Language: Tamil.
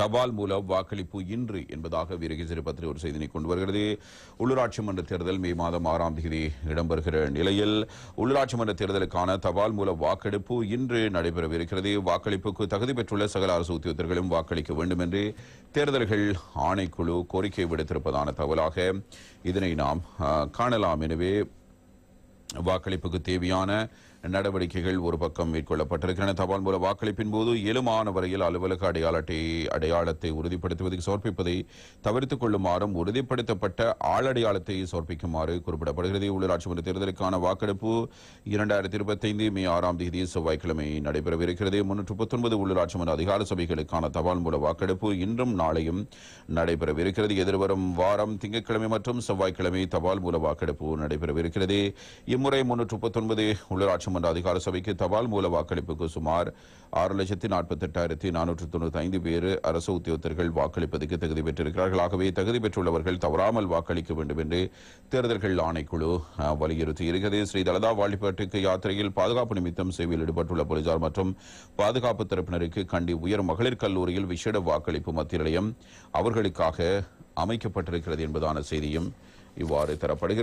தபால் மூலம் வாக்களிப்பு இன்று என்பதாக வீரகி பத்திரிகை ஒரு செய்தினை கொண்டு வருகிறது. உள்ளூராட்சி மன்ற தேர்தல் மே மாதம் ஆறாம் தேதி இடம்பெறுகிற நிலையில் உள்ளூராட்சி மன்ற தேர்தலுக்கான தபால் மூல வாக்கெடுப்பு இன்று நடைபெறவிருக்கிறது. வாக்களிப்புக்கு தகுதி பெற்றுள்ள சகல அரசு உத்தியோகத்தர்களும் வாக்களிக்க வேண்டும் என்று தேர்தல்கள் ஆணைக்குழு கோரிக்கை விடுத்திருப்பதான தகவலாக இதனை நாம் காணலாம். எனவே வாக்களிப்புக்கு தேவையான நடவடிக்கைகள் ஒரு பக்கம் மேற்கொள்ளப்பட்டிருக்கின்றன. தபால் மூல வாக்களிப்பின் போது இயலுமான வரையில் அலுவலக அடையாள அட்டை அடையாளத்தை உறுதிப்படுத்துவதற்கு சமர்ப்பிப்பதை தவிர்த்துக் கொள்ளுமாறும் உறுதிப்படுத்தப்பட்ட ஆளடையாளத்தை சமர்ப்பிக்குமாறு குறிப்பிடப்படுகிறது. உள்ளூராட்சி மன்ற தேர்தலுக்கான வாக்கெடுப்பு இரண்டாயிரத்தி இருபத்தைந்து மே ஆறாம் தேதி செவ்வாய்க்கிழமை நடைபெறவிருக்கிறது. முன்னூற்று பத்தொன்பது உள்ளூராட்சி மன்ற அதிகார சபைகளுக்கான தபால் மூல வாக்கெடுப்பு இன்றும் நாளையும் நடைபெறவிருக்கிறது. எதிர்வரும் வாரம் திங்கட்கிழமை மற்றும் செவ்வாய்க்கிழமை தபால் மூல வாக்கெடுப்பு நடைபெறவிருக்கிறது. இம்முறை முன்னூற்று முப்பத்தொன்பது உள்ளூராட்சி மன்ற அதிகார சபைக்கு தபால் மூல வாக்களிப்புக்கு சுமார் ஆறு லட்சத்தி நாற்பத்தெட்டாயிரத்தி நானூற்று தொண்ணூற்றி ஐந்து பேர் அரசு உத்தியோகத்தர்கள் வாக்களிப்பதற்கு தகுதி பெற்றிருக்கிறார்கள். ஆகவே தகுதி பெற்றுள்ளவர்கள் தவறாமல் வாக்களிக்க வேண்டும் என்று தேர்தல்கள் ஆணைக்குழு அஹ், வலியுறுத்தி இருக்கிறது. ஸ்ரீ தலதா வாழிப்பாட்டுக்கு யாத்திரையில் பாதுகாப்பு நிமித்தம் சேவையில் ஈடுபட்டுள்ள போலீசார் மற்றும் பாதுகாப்பு தரப்பினருக்கு கண்டி உயர் மகளிர் கல்லூரியில் விசேட வாக்களிப்பு மத்திய நிலையம் அவர்களுக்காக அமைக்கப்பட்டிருக்கிறது என்பதான செய்தியும் இவ்வாறு தரப்படுகிறது.